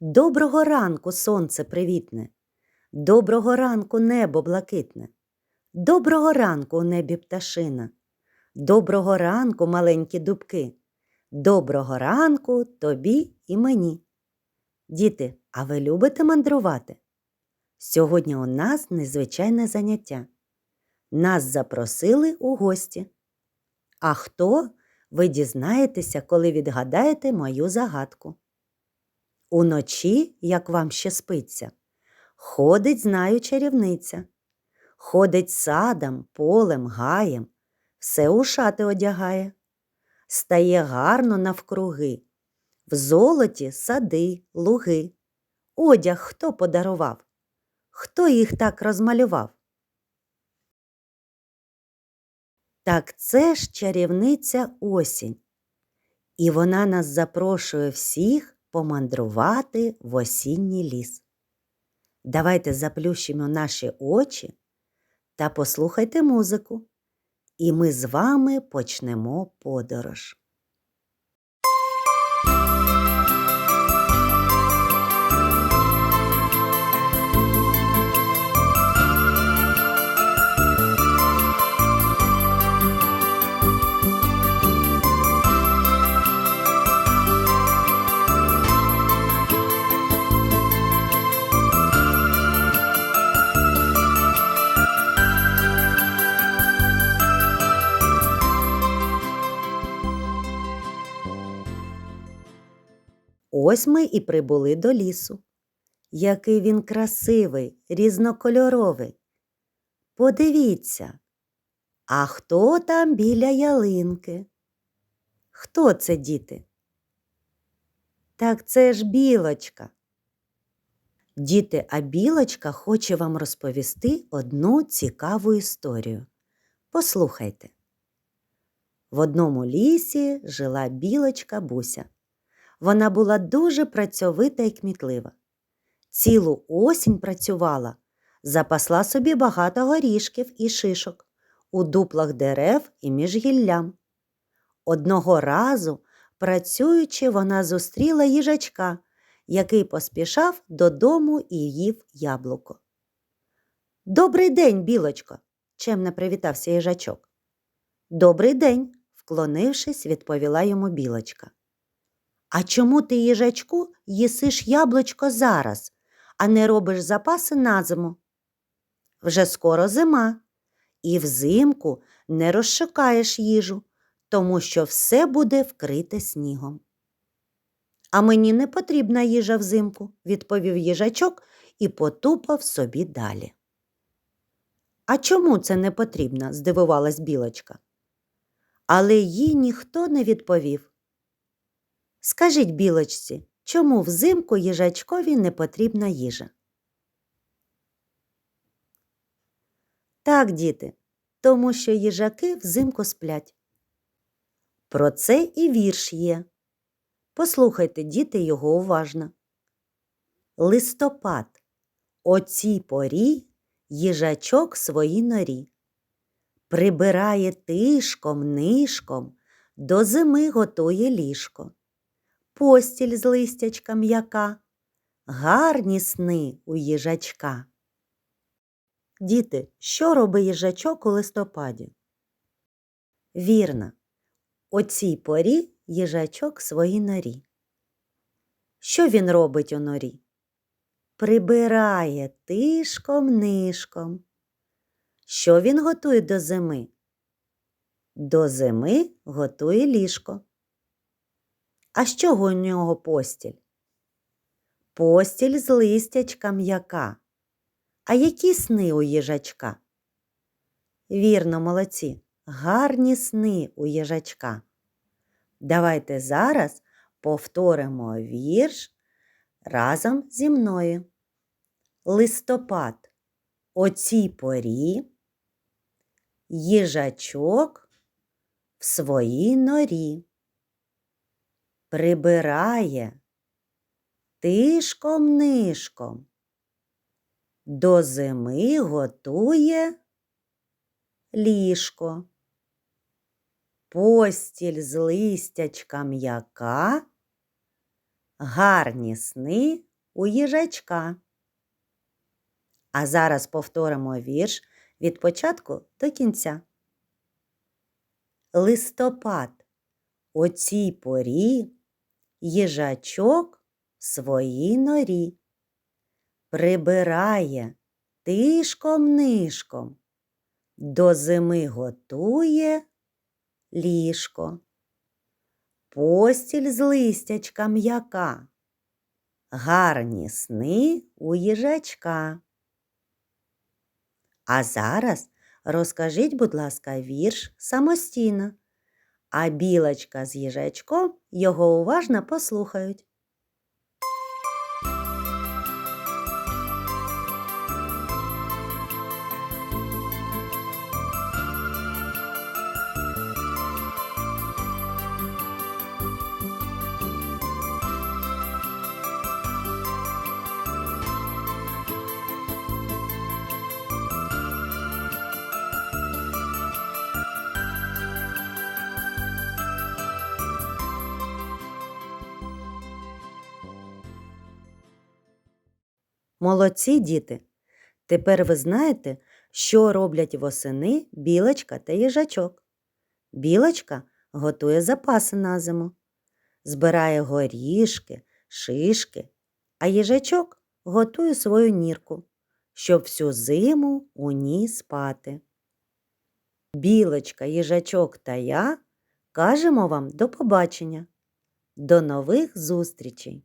Доброго ранку, сонце привітне, доброго ранку небо блакитне, доброго ранку у небі пташина, доброго ранку, маленькі дубки, доброго ранку тобі і мені. Діти, а ви любите мандрувати? Сьогодні у нас незвичайне заняття. Нас запросили у гості. А хто ви дізнаєтеся, коли відгадаєте мою загадку? Уночі, як вам ще спиться, ходить, знаю, чарівниця, ходить садом, полем, гаєм, все у шати одягає, стає гарно навкруги, в золоті сади, луги. Одяг хто подарував? Хто їх так розмалював? Так це ж чарівниця осінь, і вона нас запрошує всіх помандрувати в осінній ліс. Давайте заплющимо наші очі та послухайте музику, і ми з вами почнемо подорож. Ось ми і прибули до лісу. Який він красивий, різнокольоровий. Подивіться, а хто там біля ялинки? Хто це, діти? Так це ж білочка. Діти, а білочка хоче вам розповісти одну цікаву історію. Послухайте. В одному лісі жила білочка Буся. Вона була дуже працьовита і кмітлива. Цілу осінь працювала, запасла собі багато горішків і шишок у дуплах дерев і між гіллям. Одного разу, працюючи, вона зустріла їжачка, який поспішав додому і їв яблуко. Добрий день, білочко, чемно привітався їжачок. Добрий день, вклонившись, відповіла йому білочка. А чому ти, їжачку, їсиш яблучко зараз, а не робиш запаси на зиму? Вже скоро зима, і взимку не розшукаєш їжу, тому що все буде вкрите снігом. А мені не потрібна їжа взимку, відповів їжачок і потупав собі далі. А чому це не потрібно? здивувалась білочка. Але їй ніхто не відповів. Скажіть, білочці, чому взимку їжачкові не потрібна їжа? Так, діти, тому що їжаки взимку сплять. Про це і вірш є. Послухайте, діти, його уважно. Листопад. О цій порі їжачок свої норі. Прибирає тишком, нишком, до зими готує ліжко постіль з листячка м'яка, гарні сни у їжачка. Діти, що робить їжачок у листопаді? Вірно, о цій порі їжачок свої норі. Що він робить у норі? Прибирає тишком нишком. Що він готує до зими? До зими готує ліжко. А з чого у нього постіль? Постіль з листячка м'яка. А які сни у їжачка? Вірно, молодці, гарні сни у їжачка. Давайте зараз повторимо вірш разом зі мною. Листопад о цій порі, їжачок в своїй норі прибирає тишком нишком, до зими готує ліжко, постіль з листячка м'яка, гарні сни у їжачка. А зараз повторимо вірш від початку до кінця. Листопад. У цій порі їжачок в своїй норі. Прибирає тишком-нишком, до зими готує ліжко, постіль з листячка м'яка, гарні сни у їжачка. А зараз розкажіть, будь ласка, вірш самостійно, а білочка з їжачком його уважно послухають. Молодці, діти! Тепер ви знаєте, що роблять восени білочка та їжачок. Білочка готує запаси на зиму, збирає горішки, шишки, а їжачок готує свою нірку, щоб всю зиму у ній спати. Білочка, їжачок та я кажемо вам до побачення. До нових зустрічей!